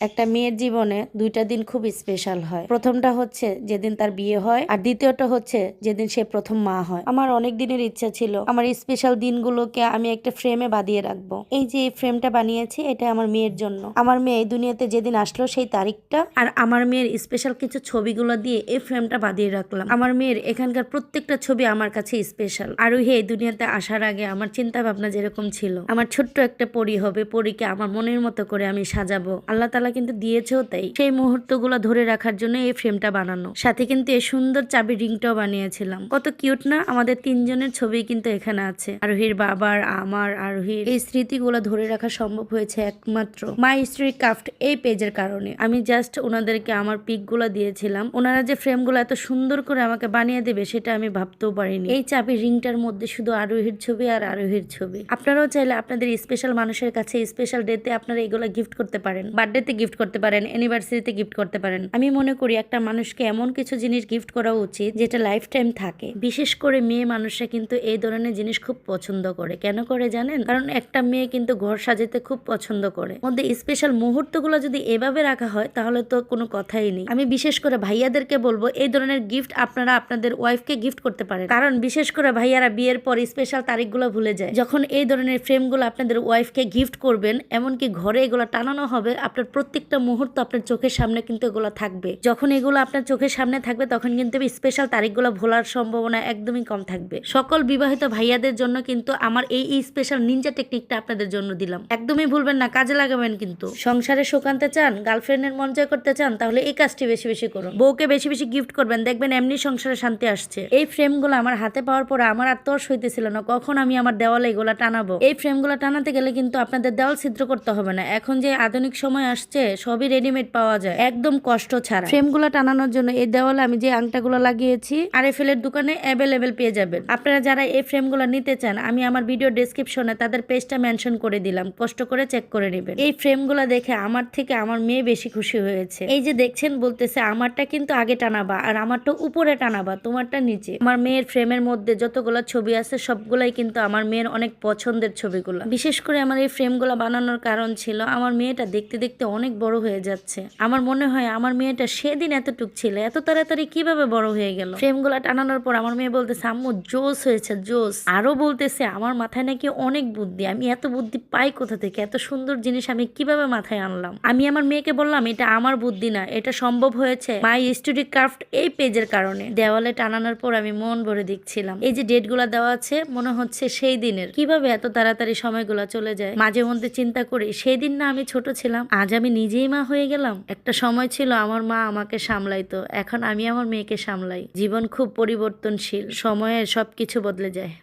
একটা মেয়ের জীবনে দুইটা দিন খুব স্পেশাল হয়। প্রথমটা হচ্ছে যেদিন তার বিয়ে হয় আর দ্বিতীয়টা হচ্ছে যেদিন সে প্রথম মা হয়। আমার অনেক দিনের ইচ্ছা ছিল আমার স্পেশাল দিনগুলোকে আমি একটা ফ্রেমে বাঁধিয়ে রাখব। এই যে এই ফ্রেমটা বানিয়েছি, এটা আমার মেয়ের জন্য। আমার মেয়ে দুনিয়াতে যেদিন আসলো সেই তারিখটা আর আমার মেয়ের স্পেশাল কিছু ছবিগুলো দিয়ে এই ফ্রেমটা বাঁধিয়ে রাখলাম। আমার মেয়ের এখানকার প্রত্যেকটা ছবি আমার কাছে স্পেশাল আর এই দুনিয়াতে আসার আগে আমার চিন্তা ভাবনা যেরকম ছিল, আমার ছোট্ট একটা পরি হবে, পরীকে আমার মনের মতো করে আমি সাজাবো। আল্লাহ তালা কিন্তু দিয়েছেও তাই। সেই মুহূর্তগুলো ধরে রাখার জন্য এই ফ্রেমটা বানানো। সাথে কিন্তু এই সুন্দর চাবি রিংটাও বানিয়েছিলাম। কত কিউট না? আমাদের তিনজনের ছবি কিন্তু এখানে আছে। আরোহীর বাবার, আমার, আরোহীর। এই স্মৃতিগুলো ধরে রাখা সম্ভব হয়েছে একমাত্র মাই স্ট্রি ক্রাফট এই পেজের কারণে। আমি জাস্ট ওনাদেরকে আমার পিকগুলো দিয়েছিলাম। ওনারা যে ফ্রেমগুলো এত সুন্দর করে আমাকে বানিয়ে দেবে, সেটা আমি ভাবতেও পারিনি। এই চাবি রিংটার মধ্যে শুধু আরোহীর ছবি আর আরোহীর ছবি। আপনারাও চাইলে আপনাদের স্পেশাল মানুষের কাছে স্পেশাল ডেতে আপনারা এগুলো গিফট করতে পারেন। বার্থডেতে গিফট করতে পারেন অ্যানিভার্সারিতে গিফট করতে পারেন। আমি মনে করি একটা মানুষকে এমন কিছু জিনিস গিফট করা উচিত যেটা লাইফ টাইম থাকে। বিশেষ করে মেয়ে মানুষরা কিন্তু এই ধরনের জিনিস খুব পছন্দ করে। কেন করে জানেন? কারণ একটা মেয়ে কিন্তু ঘর সাজাতে খুব পছন্দ করে। মধ্যে স্পেশাল মুহূর্তগুলো যদি এভাবে রাখা হয়, তাহলে তো কোনো কথাই নেই। আমি বিশেষ করে ভাইয়াদেরকে বলব, এই ধরনের গিফট আপনারা আপনাদের ওয়াইফকে গিফট করতে পারেন। কারণ বিশেষ করে ভাইয়ারা বিয়ের পর স্পেশাল তারিখগুলো ভুলে যায়। যখন এই ধরনের ফ্রেমগুলো আপনাদের ওয়াইফকে গিফট করবেন, এমনকি ঘরে এগুলো টানানো হবে, আপনার প্রত্যেকটা মুহূর্ত আপনার চোখের সামনে কিন্তু এগুলো থাকবে। যখন এগুলো আপনার চোখের সামনে থাকবে, তখন কিন্তু স্পেশাল তারিখগুলো ভোলার সম্ভাবনা একদমই কম থাকবে। সকল বিবাহিত ভাইয়াদের জন্য কিন্তু আমার এই স্পেশাল নিনজা টেকনিকটা আপনাদের জন্য দিলাম। একদমই ভুলবেন না, কাজে লাগাবেন কিন্তু। সংসারে আনতে চান গার্লফ্রেন্ডের মন জয় করতে চান, তাহলে এই কাজটি বেশি বেশি করুন। বউকে বেশি বেশি গিফট করবেন, দেখবেন এমনি সংসারে শান্তি আসছে। এই ফ্রেমগুলো আমার হাতে পাওয়ার পরে আমার আর হইতেছিল না, কখন আমি আমার দেওয়ালে এগুলা টানাবো? এই ফ্রেমগুলো টানাতে গেলে কিন্তু আপনাদের দেওয়াল ছিদ্র করতে হবে না। এখন যে আধুনিক সময় আসছে সবই রেডিমেড পাওয়া যায়। একদম কষ্ট ছাড়া। ফ্রেমগুলো টানানোর জন্য এই দেওয়ালে আমি যে আংটাগুলো লাগিয়েছি আর এফএলের দোকানে অ্যাভেলেবেল পেয়ে যাবেন। আপনারা যারা এই ফ্রেমগুলো নিতে চান, আমি আমার ভিডিও ডেসক্রিপশনে তাদের পেজটা মেনশন করে দিলাম। কষ্ট করে চেক করে নেবেন। এই ফ্রেমগুলো দেখে আমার থেকে আমার মেয়ে বেশি খুশি হয়েছে। এই যে দেখছেন, বলতেছে, আমারটা কিন্তু আগে টানাবা আর আমারটা উপরে টানাবা, তোমারটা নিচে। আমার মেয়ের ফ্রেমের মধ্যে যতগুলো ছবি আছে, সবগুলাই কিন্তু আমার মেয়ের অনেক পছন্দের ছবিগুলো। বিশেষ করে আমার এই ফ্রেমগুলো বানানোর কারণ ছিল, আমার মেয়েটা দেখতে দেখতে অনেক বড় হয়ে যাচ্ছে। আমার মনে হয় আমার মেয়েটা সেদিন এতটুক ছিল, এত তাড়াতাড়ি কীভাবে বড় হয়ে গেল? ফ্রেমগুলো টানানোর পর আমার মেয়ে বলতেছে, আম্মু, জোস হয়েছে, জোস। আরও বলতেছে, আমার মাথায় নাকি অনেক বুদ্ধি, আমি এত বুদ্ধি পাই কোথা থেকে? এত সুন্দর জিনিস আমি কীভাবে মাথায় আনলাম? আমি আমার মেয়েকে বললাম, এটা আমার বুদ্ধি না, এটা সম্ভব হয়েছে মাই স্টুডি ক্রাফট এই পেজের কারণে। দেওয়ালে টানানোর পর আমি মন ভরে দেখছিলাম। এই যে ডেটগুলা দেওয়া আছে, মনে হচ্ছে সেই দিনের। কীভাবে এত তাড়াতাড়ি সময়গুলো চলে যায়? মাঝে মধ্যে চিন্তা করি সেই দিন না আমি ছোট ছিলাম, আজ আমি নিজেই মা হয়ে গেলাম? একটা সময় ছিল আমার মা আমাকে সামলাইতো। এখন আমি আমার মেয়েকে সামলাই। জীবন খুব পরিবর্তনশীল। সময়ে সব কিছু বদলে যায়।